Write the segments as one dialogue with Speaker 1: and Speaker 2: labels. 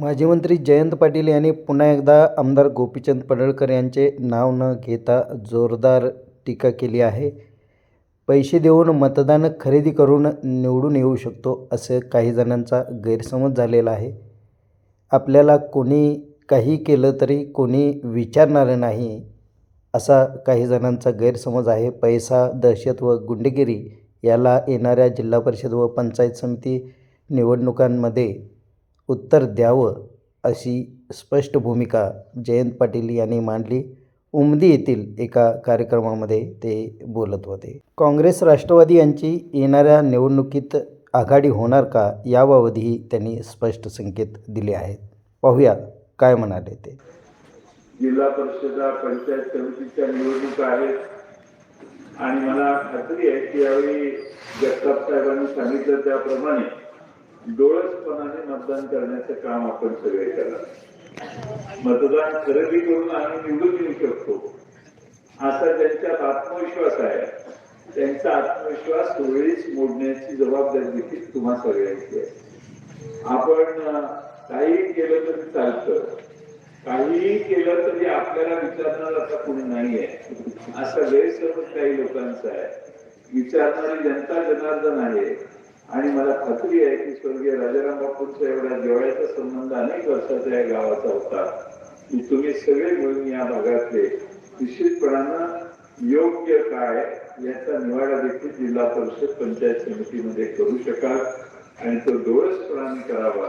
Speaker 1: माजी मंत्री जयंत पाटील यांनी पुन्हा एकदा आमदार गोपीचंद पडळकर यांचे नाव न घेता जोरदार टीका केली आहे. पैसे देऊन मतदान खरेदी करून निवडून येऊ शकतो असं काही जणांचा गैरसमज झालेला आहे. आपल्याला कोणी काही केलं तरी कोणी विचारणारं नाही असा काही जणांचा गैरसमज आहे. पैसा दहशत व गुंडगिरी याला येणाऱ्या जिल्हा परिषद व पंचायत समिती निवडणुकांमध्ये उत्तर द्यावं अशी स्पष्ट भूमिका जयंत पाटील यांनी मांडली. उमदी येथील एका कार्यक्रमामध्ये ते बोलत होते. काँग्रेस राष्ट्रवादी यांची येणाऱ्या निवडणुकीत आघाडी होणार का याबाबतही त्यांनी स्पष्ट संकेत दिले आहेत. पाहूया काय म्हणाले ते.
Speaker 2: जिल्हा परिषदा पंचायत समितीच्या निवडणुका आहेत. आणि मला खात्री आहे की यावेळी जगताप साहेबांनी सांगितलं त्याप्रमाणे डोळसपणाने मतदान करण्याचं काम आपण सगळे करा. मतदान खरेदी करून आम्ही निवडून येऊ शकतो. असा त्यांच्यात आत्मविश्वास आहे त्यांचा आत्मविश्वास वेळीच मोडण्याची जबाबदारी देखील तुम्हा सगळ्यांची आहे. आपण काही केलं तरी चालतं. काहीही केलं तरी आपल्याला विचारणार आता कोणी नाहीये. असा गैरसमज काही लोकांचा आहे. विचारणारी जनता जनार्दन आहे. आणि मला खात्री आहे की स्वर्गीय राजाराम बापूंचा एवढा जिव्हाळ्याचा संबंध अनेक वर्षाचा या गावाचा होता. की तुम्ही सगळे मिळून या भागातले निश्चितपणानं योग्य काय याचा निवाडा देखील जिल्हा परिषद पंचायत समितीमध्ये करू शकाल. आणि तो डोळसपणाने करावा.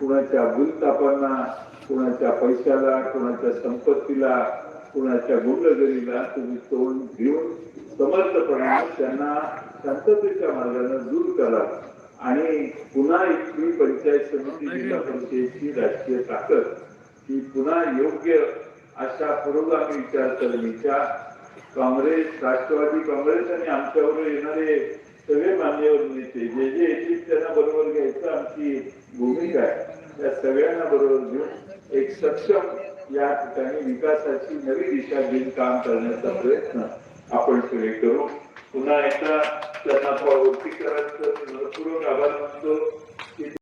Speaker 2: कुणाच्या भूलतापांना कुणाच्या पैशाला कुणाच्या संपत्तीला कुणाच्या गुंडगिरीला तुम्ही तोंड देऊन समर्थपणाने त्यांना शांततेच्या मार्गाने दूर करा. आणि पुन्हा इथली पंचायत समिती जिल्हा परिषदेची राजकीय ताकद ही पुन्हा योग्य अशा पुरोगामी विचारसरणीच्या काँग्रेस राष्ट्रवादी काँग्रेस आणि आमच्यावर येणारे सगळे मान्यवर नेते जे जे येतील त्यांना बरोबर घ्यायचं आमची भूमिका आहे. त्या सगळ्यांना बरोबर घेऊन एक सक्षम या ठिकाणी विकासाची नवी दिशा घेऊन काम करण्याचा प्रयत्न आपण सगळे करू. पुन्हा एकदा त्यांना वरती करायचं मनपूर्वक आभार मानतो.